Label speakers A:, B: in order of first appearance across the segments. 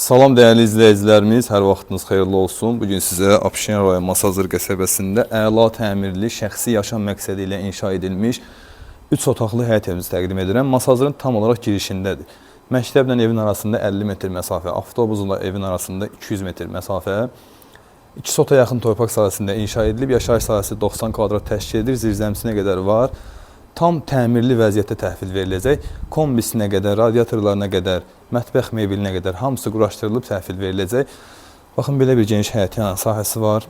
A: Salam dəyərli izləyicilərimiz, hər vaxtınız xeyirli olsun. Bu gün sizə Abşeron rayon Masazır qəsəbəsində əla təmirli, şəxsi yaşam məqsədi ilə inşa edilmiş 3 otaqlı həyət evimizi təqdim edirəm. Masazırın tam olaraq girişindədir. Məktəblə evin arasında 50 metr məsafə, avtobusla evin arasında 200 metr məsafə. 2 sota yaxın torpaq sahəsində inşa edilib, yaşayış sahəsi 90 kvadrat təşkil edir, zirzəmisinə qədər var. Tam təmirli vəziyyətdə təhvil veriləcək. Kombisinə qədər, radiatorlarına qədər, mətbəx mebelinə qədər hamısı quraşdırılıb təhvil veriləcək. Baxın belə bir geniş həyətyan sahəsi var.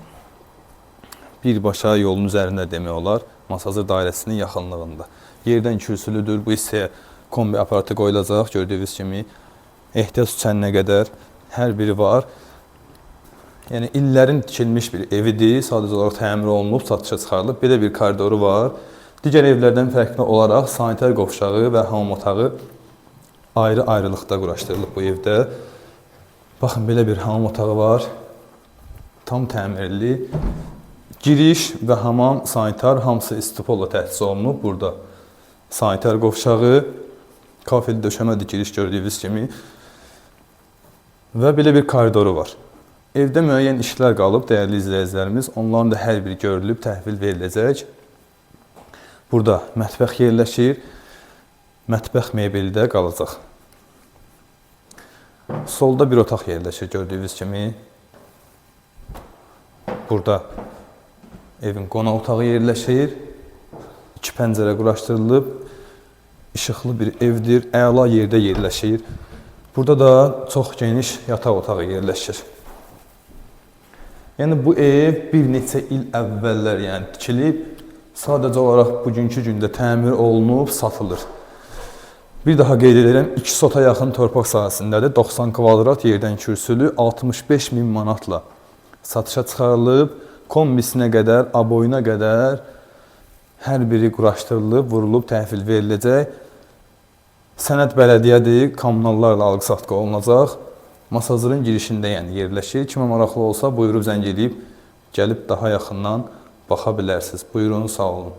A: Birbaşa yolun üzərində demək olar, Masazır dairəsinin yaxınlığında. Yerdən kürsülüdür. Bu hissəyə kombi aparatı qoyulacaq gördüyünüz kimi. Ehtiyac üçəninə qədər hər biri var. Yəni illərin tikilmiş bir evidir. Sadəcə olaraq təmir olunub, satışa çıxarılıb. Belə bir koridoru var. Digər evlərdən fərqli olaraq sanitar qovşağı və hamam otağı ayrı-ayrılıqda quraşdırılıb bu evdə. Baxın belə bir hamam otağı var. Tam təmirli. Giriş və hamam, sanitar hamısı istipolla təchiz olunub burada. Sanitar qovşağı, kafel döşəmədir giriş gördüyünüz kimi. Və belə bir koridoru var. Evdə müəyyən işlər qalıb, dəyərli izləyicilərimiz. Onların da hər biri görülüb, təhvil veriləcək. Burada mətbəx yerləşir. Mətbəx mebeli də qalacaq. Solda bir otaq yerləşir gördüyünüz kimi. Burada evin qonaq otağı yerləşir. İki pəncərə quraşdırılıb. İşıqlı bir evdir, əla yerdə yerləşir. Burada da çox geniş yataq otağı yerləşir. Yəni bu ev bir neçə il əvvəllər yəni tikilib, sadəcə olaraq bugünkü gündə təmir olunub, satılır. Bir daha qeyd edirəm, 2 sota yaxın torpaq sahəsindədir. 90 kvadrat yerdən kürsülü 65 min manatla satışa çıxarılıb. Kombisinə qədər, aboyuna qədər hər biri quraşdırılıb, vurulub, təhvil veriləcək. Sənəd bələdiyyədir, kommunallarla alqı-satqı olunacaq. Masazırın girişində yəni yerləşir. Kimə maraqlı olsa buyurub zəng edib gəlib daha yaxından baxa bilərsiniz. Buyurun, sağ olun.